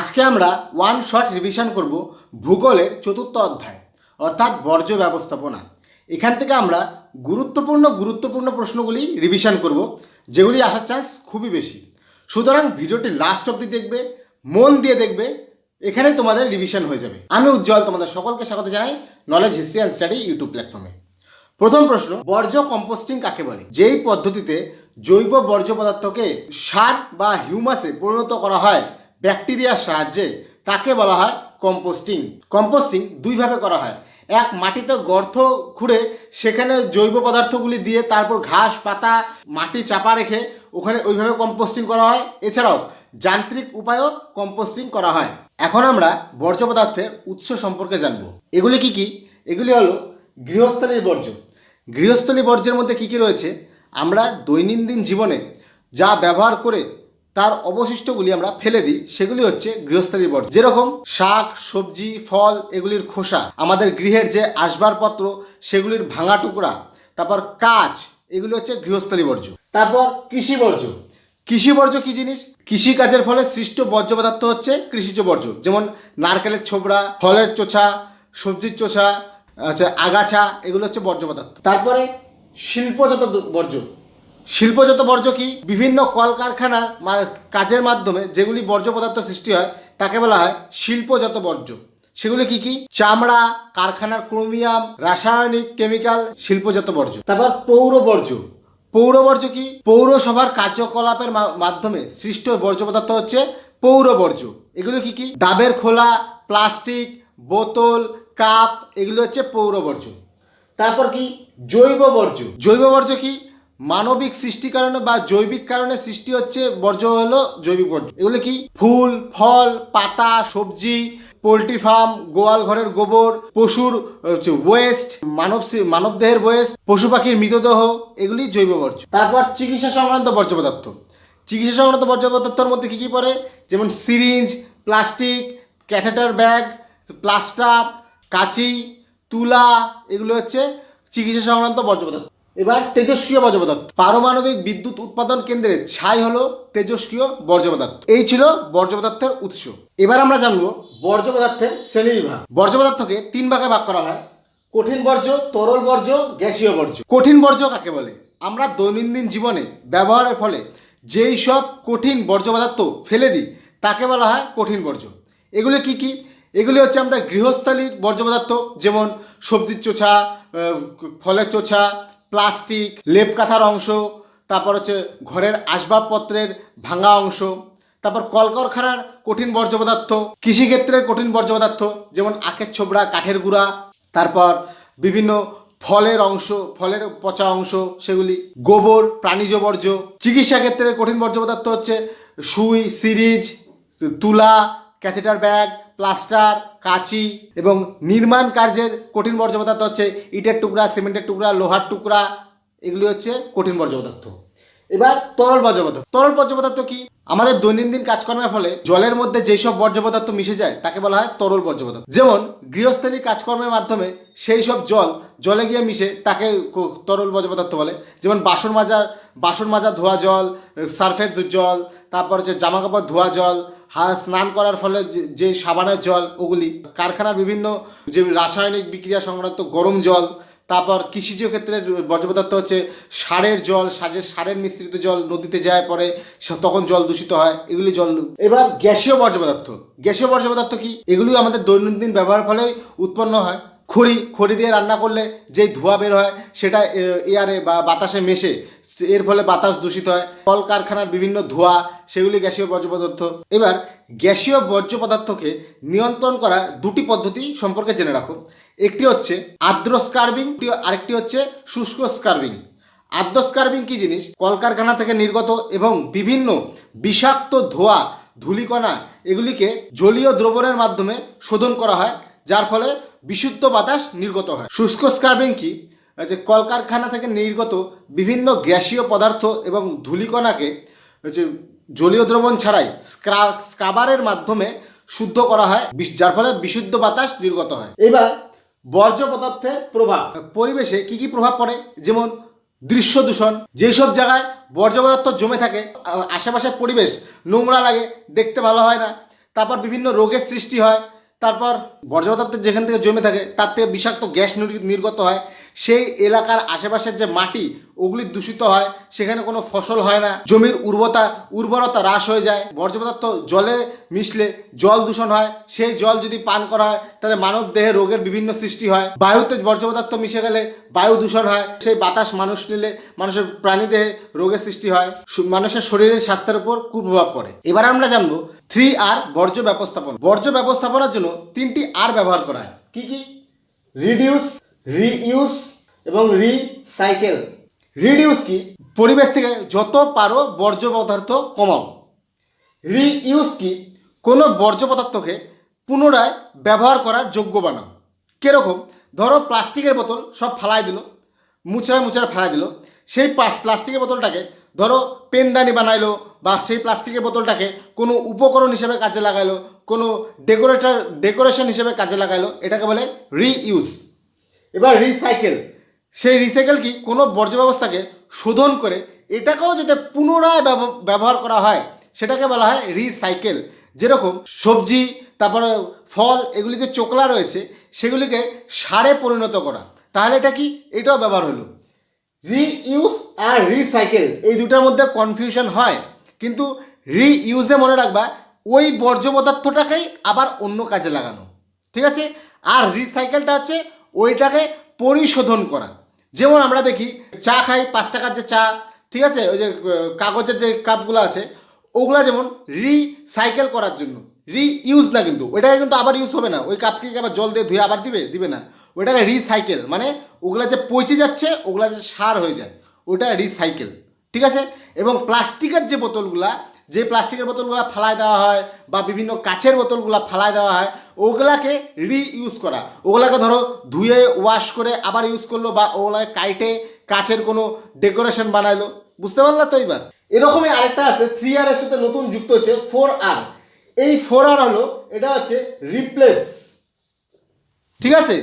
আজকে আমরা one shot revision করব ভূগোলের চতুর্থ অধ্যায়, অর্থাৎ বর্জ্য ব্যবস্থাপনা। এখান থেকে আমরা গুরুত্বপূর্ণ গুরুত্বপূর্ণ প্রশ্নগুলি রিভিশন করব, যেগুলি আসার চান্স খুবই বেশি। সুতরাং ভিডিওটি লাস্ট অবধি দেখবে, মন দিয়ে দেখবে, এখানেই তোমাদের রিভিশন হয়ে যাবে। আমি উজ্জ্বল, তোমাদের সকলকে স্বাগত জানাই knowledge history and study YouTube প্ল্যাটফর্মে প্রথম প্রশ্ন, বর্জ্য কম্পোস্টিং কাকে বলে? যেই পদ্ধতিতে জৈব বর্জ্য পদার্থকে সার বা হিউমাসে পরিণত করা হয় ব্যাকটেরিয়ার সাহায্যে তাকে বলা হয় কম্পোস্টিং। কম্পোস্টিং দুইভাবে করা হয়। এক, মাটিতে গর্ত খুঁড়ে সেখানে জৈব পদার্থগুলি দিয়ে তারপর ঘাস, পাতা, মাটি চাপা রেখে ওখানে ওইভাবে কম্পোস্টিং করা হয়। এছাড়াও যান্ত্রিক উপায়েও কম্পোস্টিং করা হয়। এখন আমরা বর্জ্য পদার্থের উৎস সম্পর্কে জানব। এগুলি কি কি? এগুলি হলো গৃহস্থলীর বর্জ্য। গৃহস্থলী বর্জ্যের মধ্যে কী কী রয়েছে? আমরা দৈনন্দিন জীবনে যা ব্যবহার করে তার অবশিষ্টগুলি আমরা ফেলে দিই। সেগুলি হচ্ছে গৃহস্থলীর বর্জ্য। যেরকম শাক, সবজি, ফল, এগুলির খোসা, আমাদের গৃহের যে আসবাবপত্র, সেগুলির ভাঙা টুকরা, তারপর কাজ এগুলি হচ্ছে গৃহস্থলী বর্জ্য। তারপর কৃষি বর্জ্য। কৃষি বর্জ্য কী জিনিস? কৃষি কাজের ফলে সৃষ্ট বর্জ্য পদার্থ হচ্ছে কৃষিজ বর্জ্য। যেমন নারকেলের ছোবড়া, ফলের চোষা সবজির চোষা আচ্ছা আগাছা, এগুলো হচ্ছে বর্জ্য পদার্থ। তারপরে শিল্পজাত বর্জ্য। শিল্পজাত বর্জ্য কি? বিভিন্ন কলকারখানার কাজের মাধ্যমে যেগুলি বর্জ্য পদার্থ সৃষ্টি হয়, তাকে বলা হয় শিল্পজাত বর্জ্য। সেগুলি কি কি? চামড়া, কারখানার ক্রোমিয়াম, রাসায়নিক, কেমিক্যাল, শিল্পজাত বর্জ্য। তারপর পৌর বর্জ্য। পৌর বর্জ্য কি? পৌরসভার কার্যকলাপের মাধ্যমে সৃষ্ট বর্জ্য পদার্থ হচ্ছে পৌর বর্জ্য। এগুলো কি কি? ডাবের খোলা, প্লাস্টিক, বোতল, কাপ, এগুলো হচ্ছে পৌর বর্জ্য। তারপর কি? জৈব বর্জ্য। জৈব বর্জ্য কি? মানবিক সৃষ্টি কারণে বা জৈবিক কারণে সৃষ্টি হচ্ছে বর্জ্য হলো জৈবিক বর্জ্য। এগুলো কি? ফুল, ফল, পাতা, সবজি, পোলট্রি ফার্ম, গোয়াল ঘরের গোবর, পশুর ওয়েস্ট মানব সি- মানব দেহের ওয়েস্ট পশু পাখির মৃতদেহ, এগুলি জৈব বর্জ্য। তারপর চিকিৎসা সংক্রান্ত বর্জ্য পদার্থ। চিকিৎসা সংক্রান্ত বর্জ্য পদার্থের মধ্যে কী কী পড়ে? যেমন syringe plastic catheter bag plaster কাঁচি, তুলা, এগুলো হচ্ছে চিকিৎসা সংক্রান্ত বর্জ্য পদার্থ। এবার তেজস্ক্রিয় বর্জ্য পদার্থ। পারমাণবিক বিদ্যুৎ উৎপাদন কেন্দ্রের ছাই হলো তেজস্ক্রিয় বর্জ্য পদার্থ। এই ছিল বর্জ্য পদার্থের উৎস। এবার আমরা জানব বর্জ্য পদার্থের শ্রেণীবিভাগ। বর্জ্য পদার্থকে তিন ভাগে ভাগ করা হয়। কঠিন বর্জ্য, তরল বর্জ্য, গ্যাসীয় বর্জ্য। কঠিন বর্জ্য কাকে বলে? আমরা দৈনন্দিন জীবনে ব্যবহারের ফলে যেই সব কঠিন বর্জ্য পদার্থ ফেলে দিই, তাকে বলা হয় কঠিন বর্জ্য। এগুলি কি কি? এগুলি হচ্ছে আমাদের গৃহস্থালীর বর্জ্য পদার্থ, যেমন সবজির চোছা ফলের চোছা প্লাস্টিক লেপ কাঁথার অংশ, তারপর হচ্ছে ঘরের আসবাবপত্রের ভাঙা অংশ, তারপর কলকারখানার কঠিন বর্জ্য পদার্থ কৃষিক্ষেত্রের কঠিন বর্জ্য পদার্থ যেমন আখের ছোবড়া, কাঠের গুঁড়া, তারপর বিভিন্ন ফলের অংশ, ফলের পচা অংশ, সেগুলি গোবর, প্রাণীজ বর্জ্য, চিকিৎসা ক্ষেত্রের কঠিন বর্জ্য পদার্থ হচ্ছে সুই, সিরিজ, তুলা, ক্যাথেটার ব্যাগ প্লাস্টার, কাঁচি এবং নির্মাণ কার্যের কঠিন বর্জ্য পদার্থ হচ্ছে ইটের টুকরা, সিমেন্টের টুকরা, লোহার টুকরা, এগুলি হচ্ছে কঠিন বর্জ্য পদার্থ এবার তরল বর্জ্য পদার্থ তরল বর্জ্য পদার্থ কি? আমাদের দৈনন্দিন কাজকর্মের ফলে জলের মধ্যে যেসব বর্জ্য পদার্থ মিশে যায়, তাকে বলা হয় তরল বর্জ্য পদার্থ যেমন গৃহস্থলী কাজকর্মের মাধ্যমে সেই সব জল জলে গিয়ে মিশে, তাকে তরল বর্জ্য পদার্থ বলে। যেমন বাসন মাজার বাসন মাজা ধোয়া জল, সার্ফের জল তারপর হচ্ছে জামা কাপড় ধোয়া জল স্নান করার ফলে যে- সাবানের জল ওগুলি, কারখানার বিভিন্ন যে রাসায়নিক বিক্রিয়া সংক্রান্ত গরম জল, তারপর কৃষিজ ক্ষেত্রে বর্জ্য পদার্থ হচ্ছে সারের জল সারের সারের মিশ্রিত জল নদীতে যায় পরে তখন জল দূষিত হয়, এগুলি জল এবার গ্যাসীয় বর্জ্য পদার্থ গ্যাসীয় বর্জ্য পদার্থ কি? এগুলি আমাদের দৈনন্দিন ব্যবহার ফলে উৎপন্ন হয়। খড়ি খড়ি দিয়ে রান্না করলে যেই ধোঁয়া বের হয়, সেটা এয়ারে বা বাতাসে মেশে, এর ফলে বাতাস দূষিত হয়। কলকারখানার বিভিন্ন ধোঁয়া, সেগুলি গ্যাসীয় বর্জ্য পদার্থ এবার, গ্যাসীয় বর্জ্য পদার্থকে নিয়ন্ত্রণ করার দুটি পদ্ধতি সম্পর্কে জেনে রাখো। একটি হচ্ছে আর্দ্র স্কার্বিং আরেকটি হচ্ছে শুষ্ক স্কার্বিং আর্দ্র স্কার্বিং কী জিনিস? কলকারখানা থেকে নির্গত এবং বিভিন্ন বিষাক্ত ধোঁয়া, ধূলিকণা, এগুলিকে জলীয় দ্রবণের মাধ্যমে শোধন করা হয়। যার ফলে বিশুদ্ধ বাতাস নির্গত হয়। শুষ্ক স্কার্বিং কি? যে কলকারখানা থেকে নির্গত বিভিন্ন গ্যাসীয় পদার্থ এবং ধূলিকণাকে হচ্ছে জলীয় দ্রবণ ছাড়াই স্ক্রা, স্কাবারের মাধ্যমে শুদ্ধ করা হয় যার ফলে বিশুদ্ধ বাতাস নির্গত হয়। এবার বর্জ্য পদার্থের প্রভাব। পরিবেশে কি কি প্রভাব পড়ে? যেমন দৃশ্য দূষণ। যেসব জায়গায় বর্জ্য পদার্থ জমে থাকে আশেপাশের পরিবেশ নোংরা লাগে, দেখতে ভালো হয় না। তারপর বিভিন্ন রোগের সৃষ্টি হয়। তারপর বর্জ্য পদার্থ যেখান থেকে জমে থাকে তার থেকে বিষাক্ত গ্যাস নির- নির্গত হয়। সেই এলাকার আশেপাশের যে মাটি, ওগুলি দূষিত হয়, সেখানে কোনো ফসল হয় না, জমির উর্বরতা উর্বরতা হ্রাস হয়ে যায়, বর্জ্য পদার্থ জলে মিশলে জল দূষণ হয়, সেই জল যদি পান করা হয়, তাহলে মানব দেহে রোগের বিভিন্ন সৃষ্টি হয়, বায়ুতে বর্জ্য পদার্থ মিশে গেলে বায়ু দূষণ হয়, সেই বাতাস মানুষ নিলে মানুষের প্রাণী দেহে রোগের সৃষ্টি হয় মানুষের শরীরের স্বাস্থ্যের উপর কুপ্রভাব পড়ে। এবার আমরা জানব থ্রি আর বর্জ্য ব্যবস্থাপনা। বর্জ্য ব্যবস্থাপনার জন্য তিনটি আর ব্যবহার করা হয়। কি কি? রিডিউস রিইউজ এবং রিসাইকেল। রিডিউস কি? পরিবেশ থেকে যত পারো বর্জ্য পদার্থ কমাও। রিইউজ কি? কোনো বর্জ্য পদার্থকে পুনরায় ব্যবহার করার যোগ্য বানাও। কীরকম? ধরো প্লাস্টিকের বোতল সব ফালাই দিল মুচড়া মুচড়া ফালাই দিল। সেই প্লাস্টিকের বোতলটাকে ধরো পেনদানি বানাইলো বা সেই প্লাস্টিকের বোতলটাকে কোনো উপকরণ হিসেবে কাজে লাগাইলো, কোনো ডেকোরেটর ডেকোরেশন হিসেবে কাজে লাগাইলো, এটাকে বলে রিইউজ। এবার রিসাইকেল সেই রিসাইকেল কি কোনো বর্জ্য ব্যবস্থাকে শোধন করে এটাকেও যাতে পুনরায় ব্যব- ব্যবহার করা হয়, সেটাকে বলা হয় রিসাইকেল যেরকম সবজি, তারপরে ফল, এগুলি যে চোকলা রয়েছে, সেগুলিকে সারে পরিণত করা। তাহলে এটা কি? এটাও ব্যবহার হলো। রিইউজ আর রিসাইকেল এই দুটার মধ্যে কনফিউশন হয়। কিন্তু রিইউজে মনে রাখবা, ওই বর্জ্য পদার্থটাকেই আবার অন্য কাজে লাগানো। ঠিক আছে? আর রিসাইকেলটা হচ্ছে ওইটাকে পরিশোধন করা। যেমন আমরা দেখি, চা খাই, পাঁচ টাকার যে চা, ঠিক আছে? ওই যে কাগজের যে কাপগুলো আছে, ওগুলা যেমন রিসাইকেল করার জন্য রিইউজ না কিন্তু, ওইটাকে কিন্তু আবার ইউজ হবে না। ওই কাপকে আবার জল দিয়ে ধুয়ে আবার দিবে? দিবে না। ওইটাকে রিসাইকেল মানে ওগুলা যে পচে যাচ্ছে, ওগুলা যে সার হয়ে যায় ওটা রিসাইকেল ঠিক আছে? এবং প্লাস্টিকের যে বোতলগুলা যে প্লাস্টিকের বোতলগুলো ফালায় দেওয়া হয় বা বিভিন্ন কাচের বোতলগুলো ফালায় দেওয়া হয়, ওগুলাকে রিইউজ করা। ওগুলাকে ধরো ধুয়ে ওয়াশ করে আবার ইউজ করল বা ওগুলাকে কাইটে কাচের কোনো ডেকোরেশন বানাইলো। বুঝতে পারলা তো এবার এরকমই আরেকটা আছে থ্রি আর এর সাথে নতুন যুক্ত হচ্ছে ফোর আর এই ফোর আর হলো, এটা হচ্ছে রিপ্লেস ঠিক আছে?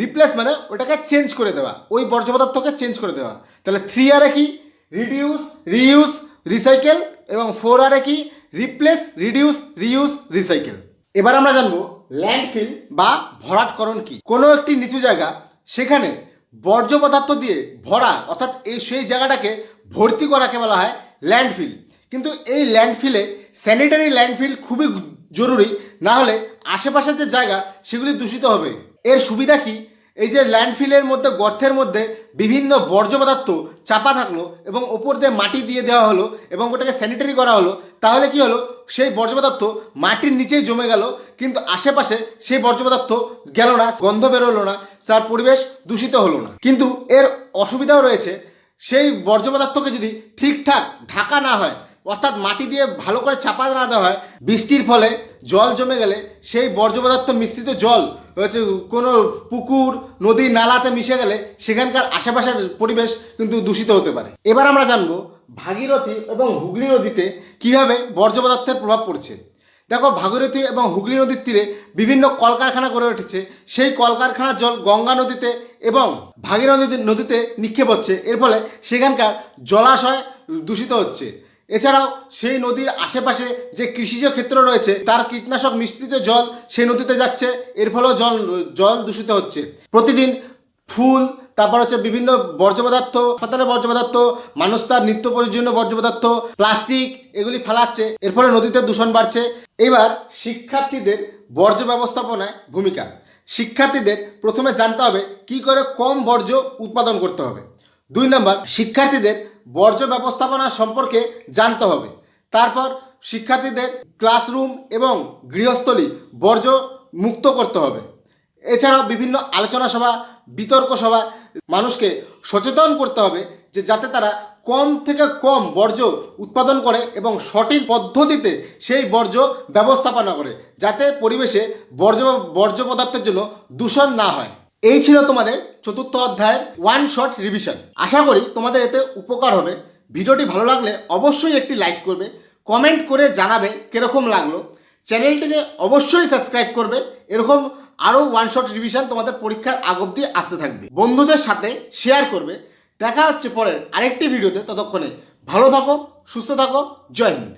রিপ্লেস মানে ওটাকে চেঞ্জ করে দেওয়া, ওই বর্জ্য পদার্থকে চেঞ্জ করে দেওয়া। তাহলে থ্রি আরে কি? রিডিউস রিইউজ রিসাইকেল এবং ফোর আরে কি? রিপ্লেস রিডিউস রিইউজ রিসাইকেল এবার আমরা জানব ল্যান্ডফিল বা ভরাটকরণ কি? কোনো একটি নিচু জায়গা, সেখানে বর্জ্য পদার্থ দিয়ে ভরা, অর্থাৎ এই সেই জায়গাটাকে ভর্তি করাকে বলা হয় ল্যান্ডফিল কিন্তু এই ল্যান্ডফিলে স্যানিটারি ল্যান্ডফিল খুবই জরুরি, না হলে আশেপাশের যে জায়গা, সেগুলি দূষিত হবে। এর সুবিধা কি? এই যে ল্যান্ডফিলের মধ্যে, গর্তের মধ্যে বিভিন্ন বর্জ্য পদার্থ চাপা থাকল এবং ওপর দিয়ে মাটি দিয়ে দেওয়া হলো এবং ওটাকে স্যানিটারি করা হলো, তাহলে কি হলো? সেই বর্জ্য পদার্থ মাটির নিচেই জমে গেল, কিন্তু আশেপাশে সেই বর্জ্য পদার্থ গেল না, গন্ধ বেরোলো না, তার পরিবেশ দূষিত হলো না। কিন্তু এর অসুবিধাও রয়েছে, সেই বর্জ্য পদার্থকে যদি ঠিকঠাক ঢাকা না হয় অর্থাৎ মাটি দিয়ে ভালো করে চাপা না দেওয়া হয়, বৃষ্টির ফলে জল জমে গেলে সেই বর্জ্য পদার্থ মিশ্রিত জল, হচ্ছে কোনো পুকুর, নদী, নালাতে মিশে গেলে সেখানকার আশেপাশের পরিবেশ কিন্তু দূষিত হতে পারে। এবার আমরা জানব ভাগীরথী এবং হুগলি নদীতে কীভাবে বর্জ্য পদার্থের প্রভাব পড়ছে। দেখো, ভাগীরথী এবং হুগলি নদীর তীরে বিভিন্ন কলকারখানা গড়ে উঠেছে। সেই কলকারখানার জল গঙ্গা নদীতে এবং ভাগীরথী নদীতে নিক্ষেপ হচ্ছে। এর ফলে সেখানকার জলাশয় দূষিত হচ্ছে। এছাড়াও সেই নদীর আশেপাশে যে কৃষিজ ক্ষেত্র রয়েছে, তার কীটনাশক মিশ্রিত জল সেই নদীতে যাচ্ছে, এর ফলেও জল জল দূষিত হচ্ছে। প্রতিদিন ফুল, তারপর হচ্ছে বিভিন্ন বর্জ্য পদার্থ হাসপাতালের বর্জ্য পদার্থ মানুষ তার নিত্য প্রয়োজনীয় বর্জ্য পদার্থ প্লাস্টিক, এগুলি ফেলাচ্ছে, এর ফলে নদীতে দূষণ বাড়ছে। এবার শিক্ষার্থীদের বর্জ্য ব্যবস্থাপনায় ভূমিকা। শিক্ষার্থীদের প্রথমে জানতে হবে কি করে কম বর্জ্য উৎপাদন করতে হবে। দুই নম্বর, শিক্ষার্থীদের বর্জ্য ব্যবস্থাপনা সম্পর্কে জানতে হবে। তারপর শিক্ষার্থীদের ক্লাসরুম এবং গৃহস্থলী বর্জ্য মুক্ত করতে হবে। এছাড়াও বিভিন্ন আলোচনা সভা, বিতর্ক সভা মানুষকে সচেতন করতে হবে যে যাতে তারা কম থেকে কম বর্জ্য উৎপাদন করে এবং সঠিক পদ্ধতিতে সেই বর্জ্য ব্যবস্থাপনা করে, যাতে পরিবেশে বর্জ্য বর্জ্য পদার্থের জন্য দূষণ না হয়। এই ছিল তোমাদের চতুর্থ অধ্যায়ের ওয়ান শট রিভিশন আশা করি তোমাদের এতে উপকার হবে। ভিডিওটি ভালো লাগলে অবশ্যই একটি লাইক করবে। কমেন্ট করে জানাবে কীরকম লাগল। চ্যানেলটিকে অবশ্যই সাবস্ক্রাইব করবে। এরকম আরও ওয়ান শট রিভিশন তোমাদের পরীক্ষার আগ অব্দি আসতে থাকবে। বন্ধুদের সাথে শেয়ার করবে। দেখা হচ্ছে পরের আরেকটি ভিডিওতে। ততক্ষণে ভালো থাকো, সুস্থ থাকো। জয় হিন্দ।